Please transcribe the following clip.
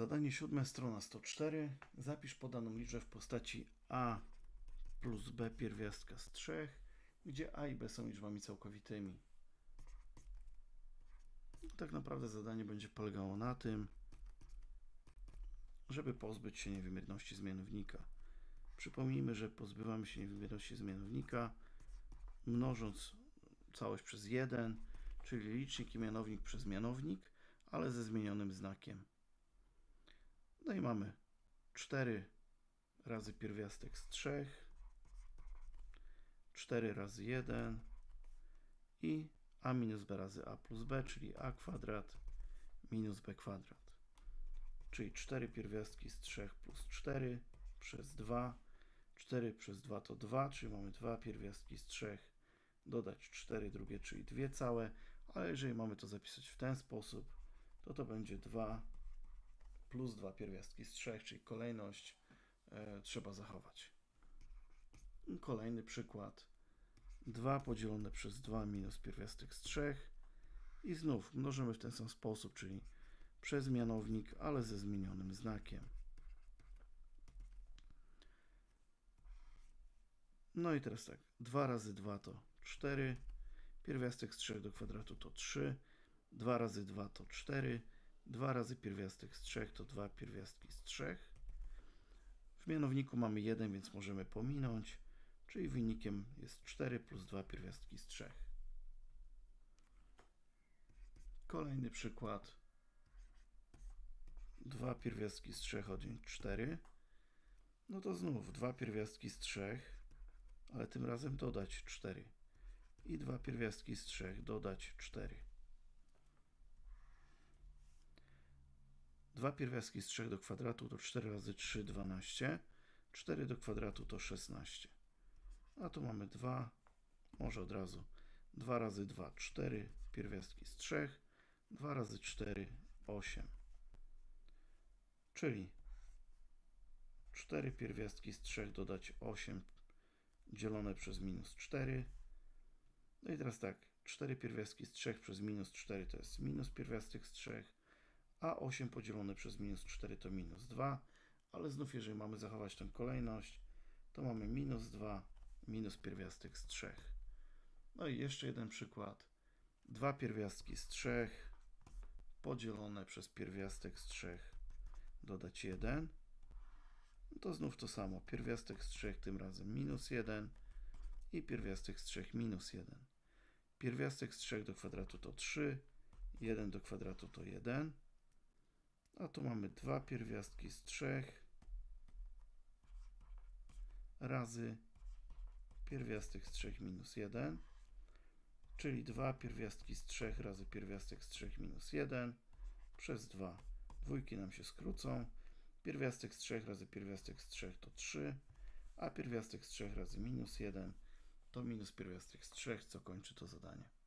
Zadanie siódme, strona 104. Zapisz podaną liczbę w postaci a plus b pierwiastka z 3, gdzie a i b są liczbami całkowitymi. Tak naprawdę zadanie będzie polegało na tym, żeby pozbyć się niewymierności z mianownika. Przypomnijmy, że pozbywamy się niewymierności z mianownika mnożąc całość przez 1, czyli licznik i mianownik przez mianownik, ale ze zmienionym znakiem. No i mamy 4 razy pierwiastek z 3, 4 razy 1 i a minus b razy a plus b, czyli a kwadrat minus b kwadrat. Czyli 4 pierwiastki z 3 plus 4 przez 2. 4 przez 2 to 2, czyli mamy 2 pierwiastki z 3 dodać 4 drugie, czyli 2 całe, ale jeżeli mamy to zapisać w ten sposób, to to będzie 2 plus 2 pierwiastki z 3, czyli kolejność e, trzeba zachować. Kolejny przykład. 2 podzielone przez 2 minus pierwiastek z 3 i znów mnożymy w ten sam sposób, czyli przez mianownik, ale ze zmienionym znakiem. No i teraz tak, 2 razy 2 to 4, pierwiastek z 3 do kwadratu to 3, 2 razy 2 to 4, 2 razy pierwiastek z 3 to 2 pierwiastki z 3. W mianowniku mamy 1, więc możemy pominąć, czyli wynikiem jest 4 plus 2 pierwiastki z 3. Kolejny przykład. 2 pierwiastki z 3 odjąć 4. No to znów 2 pierwiastki z 3, ale tym razem dodać 4. I 2 pierwiastki z 3 dodać 4. 2 pierwiastki z 3 do kwadratu to 4 razy 3, 12. 4 do kwadratu to 16. A tu mamy 2, może od razu 2 razy 2, 4 pierwiastki z 3, 2 razy 4, 8. Czyli 4 pierwiastki z 3 dodać 8 dzielone przez minus 4. No i teraz tak, 4 pierwiastki z 3 przez minus 4 to jest minus pierwiastek z 3, a 8 podzielone przez minus 4 to minus 2, ale znów jeżeli mamy zachować tę kolejność, to mamy minus 2 minus pierwiastek z 3. No i jeszcze jeden przykład. 2 pierwiastki z 3 podzielone przez pierwiastek z 3 dodać 1. No to znów to samo. Pierwiastek z 3 tym razem minus 1 i pierwiastek z 3 minus 1. Pierwiastek z 3 do kwadratu to 3, 1 do kwadratu to 1. A tu mamy dwa pierwiastki z 3 razy pierwiastek z 3 minus 1, czyli 2 pierwiastki z 3 razy pierwiastek z 3 minus 1 przez 2. Dwójki nam się skrócą. Pierwiastek z 3 razy pierwiastek z 3 to 3, a pierwiastek z 3 razy minus 1 to minus pierwiastek z 3, co kończy to zadanie.